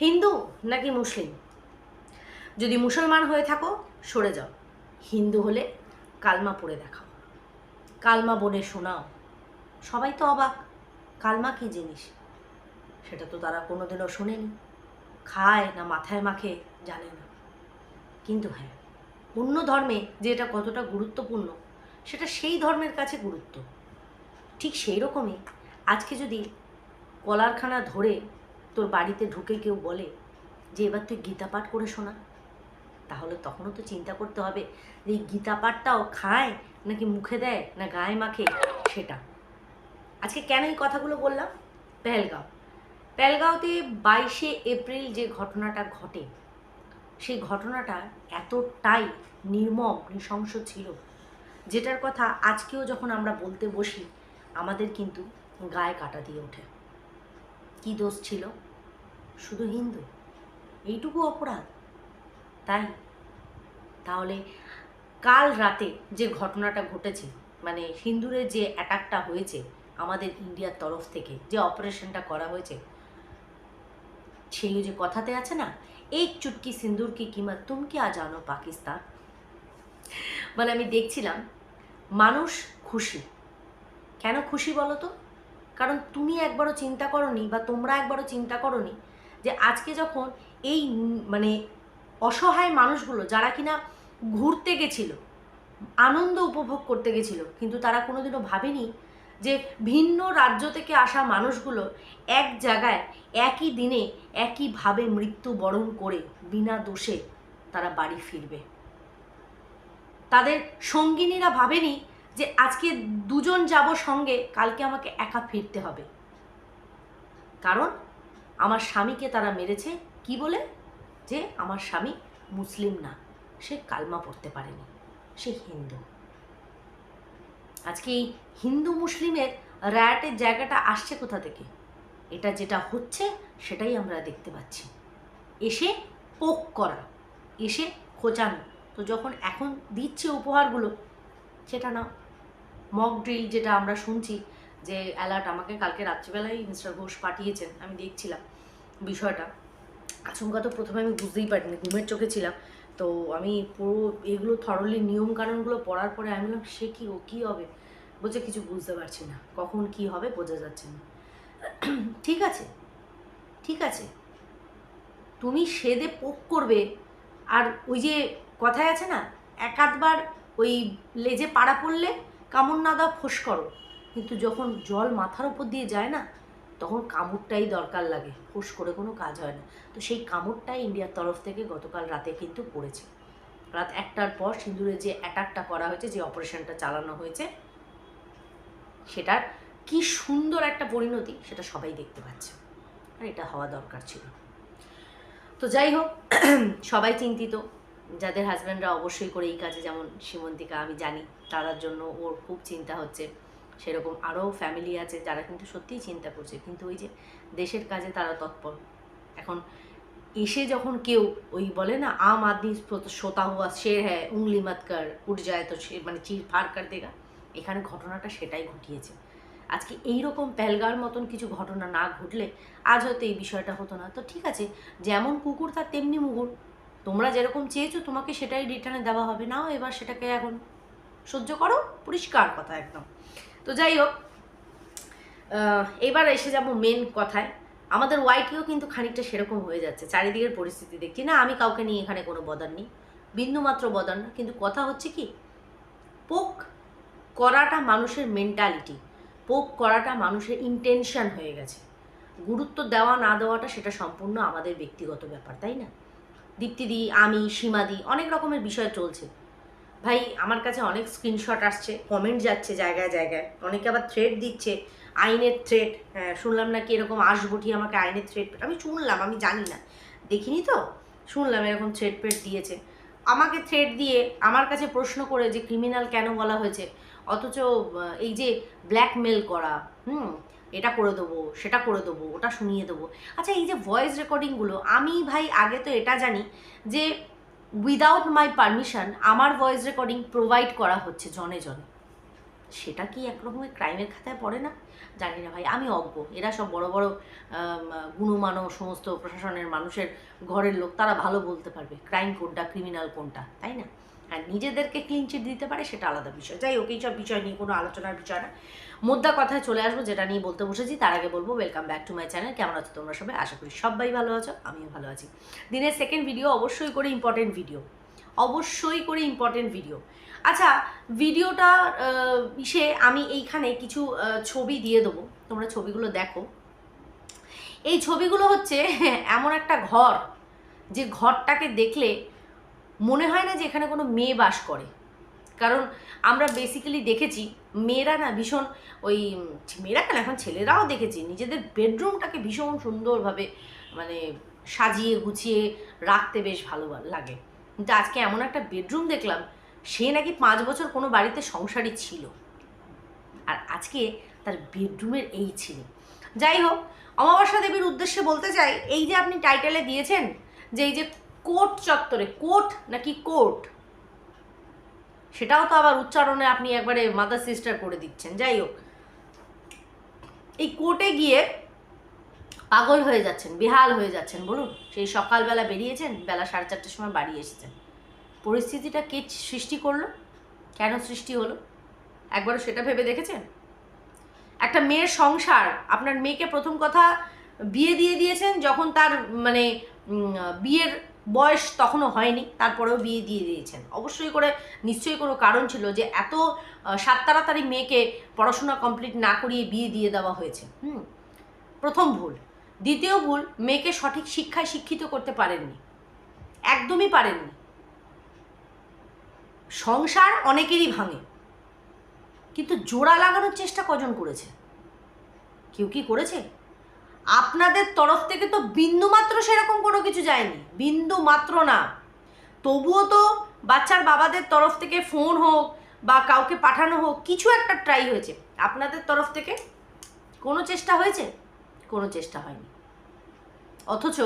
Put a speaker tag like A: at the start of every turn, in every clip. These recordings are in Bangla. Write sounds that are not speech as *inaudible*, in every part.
A: হিন্দু নাকি মুসলিম? যদি মুসলমান হয়ে থাকো, সরে যাও। হিন্দু হলে কালমা পড়ে দেখাও। কালমা বনে শোনাও। সবাই তো অবাক, কালমা কী জিনিস? সেটা তো তারা কোনোদিনও শোনেনি। খায় না মাথায় মাখে, জানে না। কিন্তু হ্যাঁ অন্য ধর্মে যে এটা কতটা গুরুত্বপূর্ণ, সেটা সেই ধর্মের কাছে গুরুত্ব। ঠিক সেই রকমই আজকে যদি কলারখানা ধরে তোর বাড়িতে ঢুকে কেউ বলে যে এবার তুই গীতা পাঠ করে শোনা। তাহলে তখনও তো চিন্তা করতে হবে যে এই গীতা পাঠটাও খায় নাকি মুখে দেয় না গায়ে মাখে সেটা। আজকে কেন এই কথাগুলো বললাম? পেহেলগাঁও। পেহেলগাঁওতে বাইশে এপ্রিল যে ঘটনাটা ঘটে, সেই ঘটনাটা এতটাই নির্মম, নৃশংস ছিল, যেটার কথা আজকেও যখন আমরা বলতে বসি, আমাদের কিন্তু গায়ে কাটা দিয়ে ওঠে। কি দোষ ছিল? শুধু হিন্দু, এইটুকু অপরাধ। তাই, তাহলে কাল রাতে যে ঘটনাটা ঘটেছে মানে সিন্দুরে যে অ্যাটাকটা হয়েছে আমাদের ইন্ডিয়ার তরফ থেকে, যে অপারেশনটা করা হয়েছে সেই যে কথাতে আছে না, এই চুটকি সিন্দুর কি কিমত তুম কি আ জানো পাকিস্তান? মানে আমি দেখছিলাম, মানুষ খুশি। কেন খুশি বলো তো? কারণ তুমি একবারও চিন্তা করনি বা তোমরা একবারও চিন্তা করনি যে আজকে যখন এই মানে অসহায় মানুষগুলো যারা কিনা ঘুরতে গেছিল, আনন্দ উপভোগ করতে গেছিল, কিন্তু তারা কোনোদিনও ভাবেনি যে ভিন্ন রাজ্য থেকে আসা মানুষগুলো এক জায়গায় একই দিনে একইভাবে মৃত্যুবরণ করে বিনা দোষে তারা বাড়ি ফিরবে। তাদের সঙ্গিনীরা ভাবেনি যে আজকে দুজন যাব সঙ্গে, কালকে আমাকে একা ফিরতে হবে। কারণ আমার স্বামীকে তারা মেরেছে কি বলে? যে আমার স্বামী মুসলিম না, সে কালমা পড়তে পারেনি, সে হিন্দু। আজকে এই হিন্দু মুসলিমের রায়াটের জায়গাটা আসছে কোথা থেকে? এটা যেটা হচ্ছে সেটাই আমরা দেখতে পাচ্ছি। এসে পোক করা, এসে খোঁচানো। তো যখন এখন দিচ্ছে উপহারগুলো, সেটা না মক ড্রিল যেটা আমরা শুনছি যে অ্যালার্ট আমাকে কালকে রাত্রিবেলায় মিস্টার ঘোষ পাঠিয়েছেন, আমি দেখছিলাম বিষয়টা। আচমকা তো প্রথমে আমি বুঝতেই পারিনি, ঘুমের চোখে ছিলাম। তো আমি পুরো এগুলো থরলি নিয়ম কানুনগুলো পড়ার পরে আমি বললাম, সে কী, ও কী হবে? বলছে, কিছু বুঝতে পারছি না। কখন কি হবে বোঝা যাচ্ছে না। ঠিক আছে ঠিক আছে। তুমি সেদে পোক করবে। আর ওই যে কথায় আছে না, এক আধবার ওই লেজে পাড়া পড়লে কামড় না দাও ফোঁস করো। কিন্তু যখন জল মাথার উপর দিয়ে যায় না, তখন কামড়টাই দরকার লাগে। ফোঁস করে কোনো কাজ হয় না। তো সেই কামড়টাই ইন্ডিয়ার তরফ থেকে গতকাল রাতে কিন্তু পড়েছে। রাত একটার পর সিঁদুরে যে অ্যাটাকটা করা হয়েছে, যে অপারেশনটা চালানো হয়েছে, সেটার কি সুন্দর একটা পরিণতি সেটা সবাই দেখতে পাচ্ছে। আর এটা হওয়া দরকার ছিল। তো যাই হোক, *clears throat* সবাই চিন্তিত। যাদের হাজব্যান্ডরা অবশ্যই করে এই কাজে যেমন সীমন্তিকা আমি জানি তাদের জন্য ওর খুব চিন্তা হচ্ছে। সেরকম আরও ফ্যামিলি আছে যারা কিন্তু সত্যিই চিন্তা করছে। কিন্তু ওই যে দেশের কাজে তারা তৎপর। এখন এসে যখন কেউ ওই বলে না, আম আদমি সোতা হুয়া শের হ্যাঁ উংলি মত কর, উঠ যায় তো সে মানে চির ফার কর দেগা। এখানে ঘটনাটা সেটাই ঘটিয়েছে। আজকে এই রকম পেলগার মতন কিছু ঘটনা না ঘটলে আজ হয়তো এই বিষয়টা হতো না। তো ঠিক আছে, যেমন কুকুর তার তেমনি মুগুর। তোমরা যেরকম চেয়েছো তোমাকে সেটাই রিটার্নে দেওয়া হবে। নাও এবার সেটাকে এখন সহ্য করো, পরিষ্কার কথা একদম। তো যাই হোক এবার এসে যাব মেন কথায়। আমাদের ওয়াইটিও কিন্তু খানিকটা সেরকম হয়ে যাচ্ছে, চারিদিকের পরিস্থিতি দেখছি। না, আমি কাউকে নিয়ে এখানে কোনো বদার নেই বিন্দুমাত্র বদার না। কিন্তু কথা হচ্ছে কি, পোক করাটা মানুষের মেন্টালিটি পোক করাটা মানুষের ইন্টেনশন হয়ে গেছে। গুরুত্ব দেওয়া না দেওয়াটা সেটা সম্পূর্ণ আমাদের ব্যক্তিগত ব্যাপার, তাই না? দীপ্তিদি, আমি, সীমাদি, অনেক রকমের বিষয় চলছে। ভাই, আমার কাছে অনেক স্ক্রিনশট আসছে কমেন্ট যাচ্ছে জায়গায় জায়গায়। অনেকে আবার থ্রেড দিচ্ছে, আইনের থ্রেড হ্যাঁ শুনলাম নাকি এরকম আসবটি আমাকে আইনের থ্রেড আমি শুনলাম, আমি জানি না। দেখিনি তো? শুনলাম এরকম থ্রেড পেড দিয়েছে। আমাকে থ্রেড দিয়ে আমার কাছে প্রশ্ন করে যে ক্রিমিনাল কেন বলা হয়েছে? অথচ এই যে ব্ল্যাকমেল করা, হুম, এটা করে দেবো, সেটা করে দেবো, ওটা শুনিয়ে দেবো। আচ্ছা এই যে ভয়েস রেকর্ডিংগুলো আমি ভাই আগে তো এটা জানি যে উইদাউট মাই পারমিশন আমার ভয়েস রেকর্ডিং প্রোভাইড করা হচ্ছে জনে জনে। সেটা কি একরকমের ক্রাইমের খাতায় পড়ে না? জানি না ভাই, আমি অজ্ঞ। এরা সব বড় বড় গুণমান সমস্ত প্রশাসনের মানুষের ঘরের লোক, তারা ভালো বলতে পারবে। ক্রাইম কোনটা ক্রিমিনাল কোনটা, তাই না? আর নিজেদেরকে ক্লিন চিট দিতে পারে, সেটা আলাদা বিষয়। যাই হোক, এইসব বিষয় নিয়ে কোনো আলোচনার বিষয় না। মোদ্দা কথায় চলে আসব, যেটা নিয়ে বলতে বসেছি, তার আগে বলব welcome back to my channel কেমন আছো তোমরা সবাই? আশা করি সবাই ভালো আছো, আমিও ভালো আছি। দিনের সেকেন্ড ভিডিও অবশ্যই করে ইম্পর্টেন্ট ভিডিও অবশ্যই করে ইম্পর্টেন্ট ভিডিও আচ্ছা ভিডিওটা ইসে আমি এইখানে কিছু ছবি দিয়ে দেবো। তোমরা ছবিগুলো দেখো। এই ছবিগুলো হচ্ছে, *laughs* এমন একটা ঘর। যে ঘরটাকে দেখলে মনে হয় না যে এখানে কোনো মেয়ে বাস করে। কারণ আমরা বেসিক্যালি দেখেছি মেয়েরা না ভীষণ ওই মেয়েরা কেন? এখন ছেলেরাও দেখেছি নিজেদের বেডরুমটাকে ভীষণ সুন্দরভাবে মানে সাজিয়ে গুছিয়ে রাখতে বেশ ভালো লাগে। কিন্তু আজকে এমন একটা বেডরুম দেখলাম, সে নাকি পাঁচ বছর কোনো বাড়িতে সংসারই ছিল। আর আজকে তার বেডরুমের এই ছিল। যাই হোক, অমাবস্যা দেবীর উদ্দেশ্যে বলতে চাই, এই যে আপনি টাইটেলে দিয়েছেন যে এই যে কোর্ট চত্বরে, কোর্ট নাকি কোর্ট? সেটাও তো আবার উচ্চারণে আপনি একবারে মাদার সিস্টার করে দিচ্ছেন, যাই হোক। এই কোর্টে গিয়ে পাগল হয়ে যাচ্ছেন, বেহাল হয়ে যাচ্ছেন, বলুন। সেই সকালবেলা বেরিয়েছেন, বেলা সাড়ে চারটের সময় বাড়ি এসেছেন। পরিস্থিতিটা কে সৃষ্টি করল? কেন সৃষ্টি হলো? একবারও সেটা ভেবে দেখেছেন? একটা মেয়ের সংসার, আপনার মেয়েকে প্রথম কথা বিয়ে দিয়ে দিয়েছেন, যখন তার মানে বিয়ের বয়স তখনও হয়নি, তারপরেও বিয়ে দিয়ে দিয়েছেন। অবশ্যই করে নিশ্চয়ই কোনো কারণ ছিল যে এত সাত তাড়াতাড়ি মেয়েকে পড়াশোনা কমপ্লিট না করিয়ে বিয়ে দিয়ে দেওয়া হয়েছে। হুম, প্রথম ভুল। দ্বিতীয় ভুল, মেয়েকে সঠিক শিক্ষায় শিক্ষিত করতে পারেননি। একদমই পারেননি। সংসার অনেকেরই ভাঙে। কিন্তু জোড়া লাগানোর চেষ্টা কজন করেছে? কেউ কি করেছে? আপনাদের তরফ থেকে তো বিন্দু মাত্র সেরকম কোনো কিছু যায়নি। বিন্দু মাত্র না। তবুও তো বাচ্চার বাবাদের তরফ থেকে ফোন হোক বা কাউকে পাঠানো হোক, কিছু একটা ট্রাই হয়েছে। আপনাদের তরফ থেকে কোনো চেষ্টা হয়েছে? কোনো চেষ্টা হয়নি। অথচ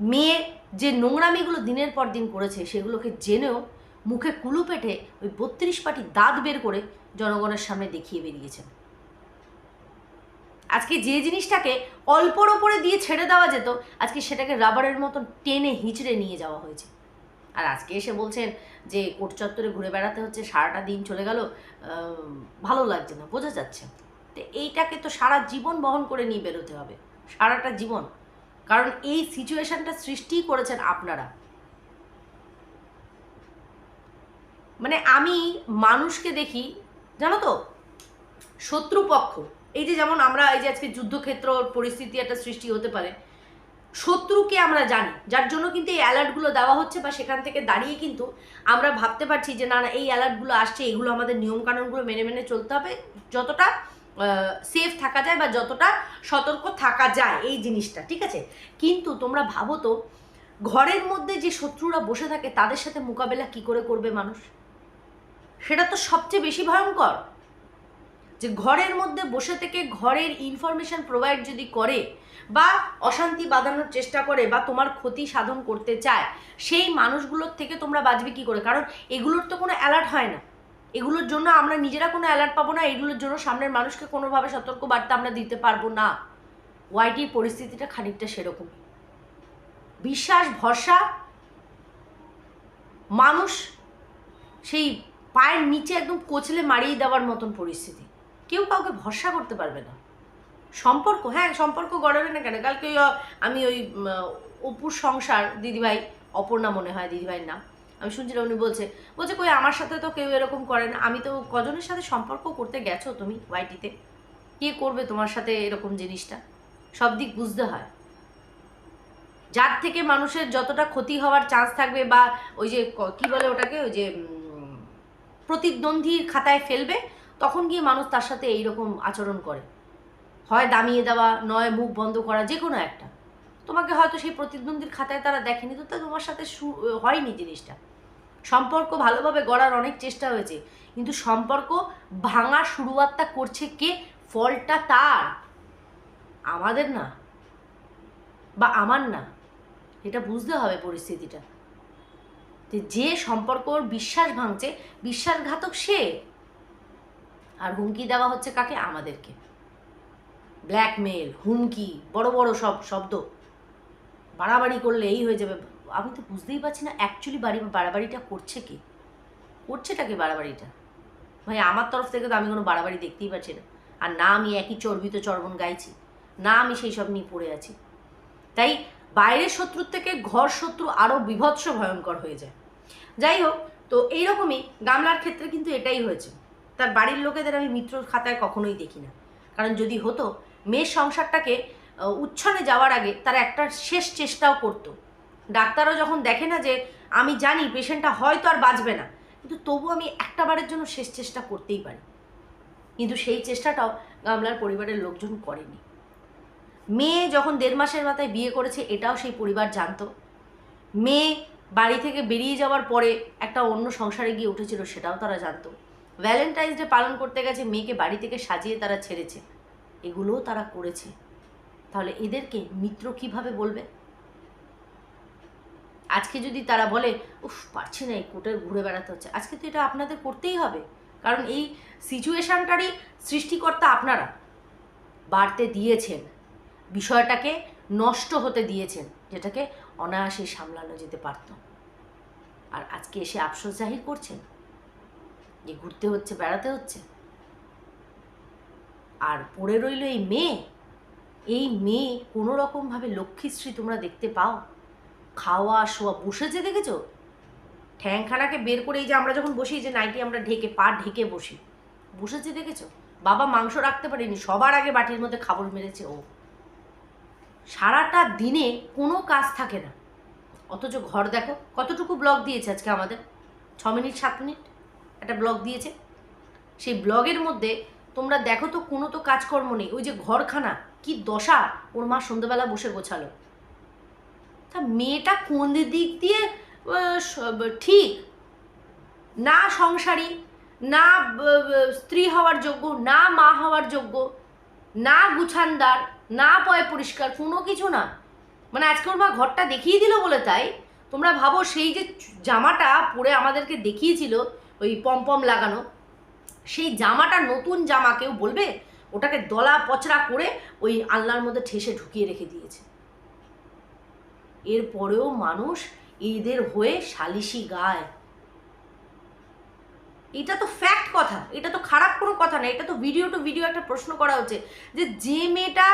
A: মেয়ে যে নোংরামিগুলো দিনের পর দিন করেছে, সেগুলোকে জেনেও মুখে কুলু পেটে ওই বত্রিশ পাটি দাঁত বের করে জনগণের সামনে দেখিয়ে বেরিয়েছেন। আজকে যে জিনিসটাকে অল্পর ওপরে দিয়ে ছেড়ে দেওয়া যেত, আজকে সেটাকে রাবারের মতন টেনে হিঁচড়ে নিয়ে যাওয়া হয়েছে। আর আজকে এসে বলছেন যে কোট চত্বরে ঘুরে বেড়াতে হচ্ছে, সারাটা দিন চলে গেল ভালো লাগছে না, বোঝা যাচ্ছে। তো এইটাকে তো সারা জীবন বহন করে নিয়ে বেরোতে হবে, সারাটা জীবন। কারণ এই সিচুয়েশনটা সৃষ্টি করেছেন আপনারা। মানে আমি মানুষকে দেখি, জানো তো, শত্রুপক্ষ। এই যে যেমন আমরা এই যে আজকে যুদ্ধক্ষেত্র পরিস্থিতি একটা সৃষ্টি হতে পারে, শত্রুকে আমরা জানি, যার জন্য কিন্তু এই অ্যালার্টগুলো দেওয়া হচ্ছে বা সেখান থেকে দাঁড়িয়ে কিন্তু আমরা ভাবতে পারছি যে না না, এই অ্যালার্টগুলো আসছে, এগুলো আমাদের নিয়মকানুনগুলো মেনে মেনে চলতে হবে, যতটা সেফ থাকা যায় বা যতটা সতর্ক থাকা যায় এই জিনিসটা, ঠিক আছে? কিন্তু তোমরা ভাবো তো, ঘরের মধ্যে যে শত্রুরা বসে থাকে, তাদের সাথে মোকাবেলা কি করে করবে মানুষ? সেটা তো সবচেয়ে বেশি ভয়ঙ্কর। যে ঘরের মধ্যে বসে থেকে ঘরের ইনফরমেশন প্রোভাইড যদি করে বা অশান্তি বাঁধানোর চেষ্টা করে বা তোমার ক্ষতি সাধন করতে চায়, সেই মানুষগুলোর থেকে তোমরা বাঁচবে কী করে? কারণ এগুলোর তো কোনো অ্যালার্ট হয় না। এগুলোর জন্য আমরা নিজেরা কোনো অ্যালার্ট পাবো না, এগুলোর জন্য সামনের মানুষকে কোনোভাবে সতর্ক বার্তা আমরা দিতে পারব না। ওয়াইটির পরিস্থিতিটা খানিকটা সেরকম। বিশ্বাস, ভরসা, মানুষ সেই পায়ের নিচে একদম কোচলে মারিয়ে দেওয়ার মতন পরিস্থিতি। কেউ কাউকে ভরসা করতে পারবে না। সম্পর্ক হ্যাঁ সম্পর্ক গড়াবে না কেন? কালকে আমি ওই অপুর সংসার, দিদিভাই, অপর্ণা মনে হয় দিদিভাইয়ের নাম, আমি শুনছিলাম উনি বলছে বলছে, কই, আমার সাথে তো কেউ এরকম করে না। আমি তো কজনের সাথে সম্পর্ক করতে গেছো তুমি ওয়াইটিতে কে করবে তোমার সাথে এরকম জিনিসটা? সব দিক বুঝতে হয়। যার থেকে মানুষের যতটা ক্ষতি হওয়ার চান্স থাকবে বা ওই যে ক- বলে ওটাকে? ওই যে প্রতিদ্বন্দ্বীর খাতায় ফেলবে তখন গিয়ে মানুষ তার সাথে এইরকম আচরণ করে। হয় দামিয়ে দেওয়া, নয় মুখ বন্ধ করা যে কোনো একটা। তোমাকে হয়তো সেই প্রতিদ্বন্দ্বীর খাতায় তারা দেখেনি, তো তা তোমার সাথে হয়নি জিনিসটা। সম্পর্ক ভালোভাবে গড়ার অনেক চেষ্টা হয়েছে, কিন্তু সম্পর্ক ভাঙা শুরুয়াতটা করছে কে? ফলটা তার। আমাদের না। বা আমার না। এটা বুঝতে হবে পরিস্থিতিটা। যে সম্পর্ক বিশ্বাস ভাঙছে, বিশ্বাসঘাতক সে। আর হুমকি দেওয়া হচ্ছে কাকে? আমাদেরকে। ব্ল্যাকমেল হুমকি, বড় বড় সব শব্দ। বাড়াবাড়ি করলে এই হয়ে যাবে। আমি তো বুঝতেই পারছি না অ্যাকচুয়ালি বাড়ি, বাড়াবাড়িটা করছে কি? করছেটা কি বাড়াবাড়িটা? ভাই, আমার তরফ থেকে তো আমি কোনো বাড়াবাড়ি দেখতেই পাচ্ছি না। আর না আমি একই চর্বিত চর্বণ গাইছি, না আমি সেই সব নিয়ে পড়ে আছি। তাই বাইরের শত্রুর থেকে ঘর শত্রু আরও বিভৎস ভয়ঙ্কর হয়ে যায়। যাই হোক, তো এইরকমই গামলার ক্ষেত্রে কিন্তু এটাই হয়েছে। তার বাড়ির লোকেদের আমি মিত্র খাতায় কখনোই দেখি না। কারণ যদি হতো, মেয়ের সংসারটাকে উচ্ছনে যাওয়ার আগে তারা একটা শেষ চেষ্টাও করতো। ডাক্তারও যখন দেখে না যে আমি জানি পেশেন্টটা হয়তো আর বাঁচবে না, কিন্তু তবু আমি একটা বারের জন্য শেষ চেষ্টা করতেই পারি। কিন্তু সেই চেষ্টাটাও গামলার পরিবারের লোকজন করেনি। মেয়ে যখন দেড় মাসের মাথায় বিয়ে করেছে, এটাও সেই পরিবার জানতো। মেয়ে বাড়ি থেকে বেরিয়ে যাওয়ার পরে একটা অন্য সংসারে গিয়ে উঠেছিল, সেটাও তারা জানতো। ভ্যালেন্টাইন্স ডে পালন করতে গেছে, মেয়েকে বাড়ি থেকে সাজিয়ে তারা ছেড়েছে। এগুলোও তারা করেছে। তাহলে এদেরকে মিত্র কীভাবে বলবে? আজকে যদি তারা বলে, উফ, পারছি না, এই কোর্টে ঘুরে বেড়াতে হচ্ছে। আজকে তো এটা আপনাদের করতেই হবে। কারণ এই সিচুয়েশানটারই সৃষ্টিকর্তা আপনারা। বাড়তে দিয়েছেন। বিষয়টাকে নষ্ট হতে দিয়েছেন, যেটাকে অনায়াসে সামলানো যেতে পারত। আর আজকে এসে আফসোস জাহির করছেন? যে ঘুরতে হচ্ছে, বেড়াতে হচ্ছে। আর পড়ে রইল এই মেয়ে এই মেয়ে কোনো রকমভাবে লক্ষ্মীশ্রী তোমরা দেখতে পাও। খাওয়া শোয়া বসেছে দেখেছ? ঠ্যাংখানাকে বের করে এই যে আমরা যখন বসি যে নাইটি আমরা ঢেকে, পা ঢেকে বসি। বসেছে দেখেছ? বাবা মাংস রাখতে পারেনি, সবার আগে বাটির মধ্যে খাবার মেরেছে ও। সারাটা দিনে কোনো কাজ থাকে না। অথচ ঘর দেখো, কতটুকু ব্লগ দিয়েছে আজকে আমাদের? ছ মিনিট, সাত মিনিট? একটা ব্লগ দিয়েছে। সেই ব্লগের মধ্যে তোমরা দেখো তো কোনো তো কাজকর্ম নেই। ওই যে ঘরখানা, কি দশা। ওর মা সন্ধ্যেবেলা বসে গোছালো। তা মেয়েটা কোন দিক দিয়ে ঠিক? না সংসারী, না স্ত্রী হওয়ার যোগ্য, না মা হওয়ার যোগ্য, না গুছানদার, না পয় পরিষ্কার, কোনো কিছু না। মানে আজকে ওর মা ঘরটা দেখিয়ে দিল বলে তাই তোমরা ভাবো সেই যে জামাটা পরে আমাদেরকে দেখিয়েছিল ওই পমপম লাগানো, সেই জামাটা নতুন জামা কেউ বলবে? ওটাকে দলা পচড়া করে ওই আলনার মধ্যে ঠেসে ঢুকিয়ে রেখে দিয়েছে। এরপরেও মানুষ এদের হয়ে সালিশি গায়। এটা তো ফ্যাক্ট কথা, এটা তো খারাপ কোনো কথা না, এটা তো ভিডিও টু ভিডিও একটা প্রশ্ন করা হচ্ছে যে যে মেয়েটা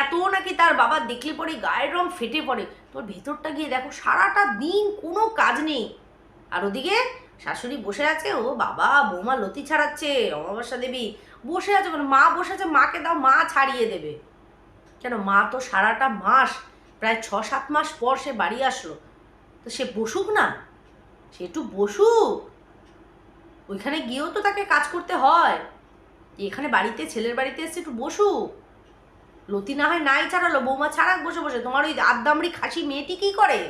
A: এত নাকি তার বাবা দেখলে পরে গায়ের রং ফেটে পড়ে, তোর ভেতরটা গিয়ে দেখো, সারাটা দিন কোনো কাজ নেই। আর ওদিকে শাশুড়ি বসে আছে, ও বাবা, বৌমা লতি ছাড়াচ্ছে, অমাবস্যা দেবী বসে আছে মানে মা বসে আছে, মাকে দাও, মা ছাড়িয়ে দেবে। কেন, মা তো সারাটা মাস, প্রায় ছ সাত মাস পর সে বাড়ি আসলো। তো সে বসুক না, সে একটু বসুক। ওইখানে গিয়েও তো তাকে কাজ করতে হয়। এখানে বাড়িতে, ছেলের বাড়িতে এসে একটু বসুক। লতি না হয় নাই ছাড়ালো, বৌমা ছাড়াক বসে বসে। তোমার ওই আদ্দামড়ি খাসি মেয়েটি কী করে?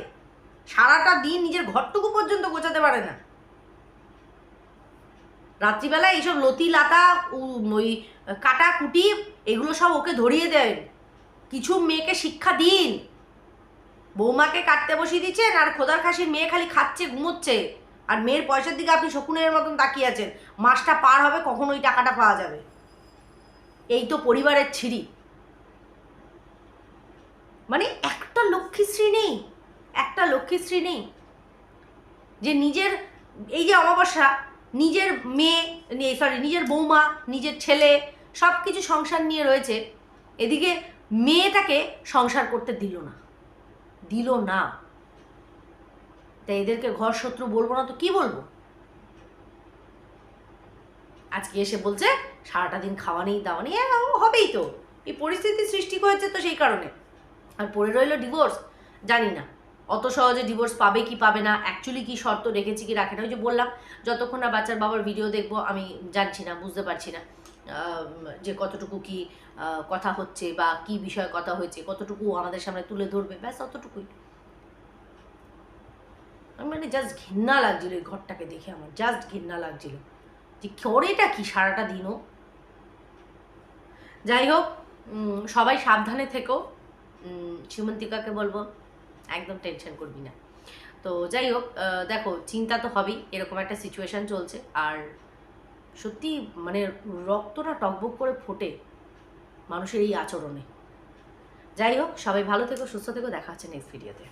A: সারাটা দিন নিজের ঘরটুকু পর্যন্ত গোছাতে পারে না। রাত্রিবেলা এইসব লতি, লাতা ওই কাটা কুটি, এগুলো সব ওকে ধরিয়ে দেন। কিছু মেয়েকে শিক্ষা দিন। বৌমাকে কাটতে বসিয়ে দিচ্ছেন আর খোদার খাসির মেয়ে খালি খাচ্ছে, ঘুমোচ্ছে। আর মেয়ের পয়সার দিকে আপনি শকুনের মতন তাকিয়ে আছেন। মাসটা পার হবে, কখন ওই টাকাটা পাওয়া যাবে? এই তো পরিবারের ছিরি মানে একটা লক্ষ্মীশ্রী নেই, একটা লক্ষ্মীশ্রী নেই। যে নিজের, এই যে অমাবস্যা নিজের মেয়ে সরি নিজের বৌমা নিজের ছেলে সব কিছু সংসার নিয়ে রয়েছে এদিকে মেয়েটাকে সংসার করতে দিল না। দিল না। তাই এদেরকে ঘর শত্রু বলব না তো কি বলব? আজকে এসে বলছে সারাটা দিন খাওয়া নেই দাওয়া নেই হ্যাঁ, হবেই তো। এই পরিস্থিতি সৃষ্টি হয়েছে তো সেই কারণে। আর পড়ে রইল ডিভোর্স জানি না। অত সহজে ডিভোর্স পাবে কি পাবে না অ্যাকচুয়ালি কি শর্ত রেখেছে কি রাখে না ওই যে বললাম যতক্ষণ না বাচ্চার বাবার ভিডিও দেখব আমি জানছি না বুঝতে পারছি না যে কতটুকু কি কথা হচ্ছে বা কি বিষয়ে কথা হয়েছে কতটুকু আমাদের সামনে তুলে ধরবে ব্যাস অতটুকুই। মানে জাস্ট ঘৃণা লাগছিল এই ঘরটাকে দেখে আমার জাস্ট ঘৃণা লাগছিল। যে করেটা কি সারাটা দিনও? যাই হোক সবাই সাবধানে থেকো। উম, সুমন্তিকাকে বলব একদম টেনশন করবি না। তো যাই হোক দেখো, চিন্তা তো হবেই, এরকম একটা সিচুয়েশান চলছে। আর সত্যি মানে রক্তটা টকবক করে ফোটে মানুষের এই আচরণে। যাই হোক, সবাই ভালো থেকো, সুস্থ থেকো, দেখা হচ্ছে নেক্সট ভিডিওতে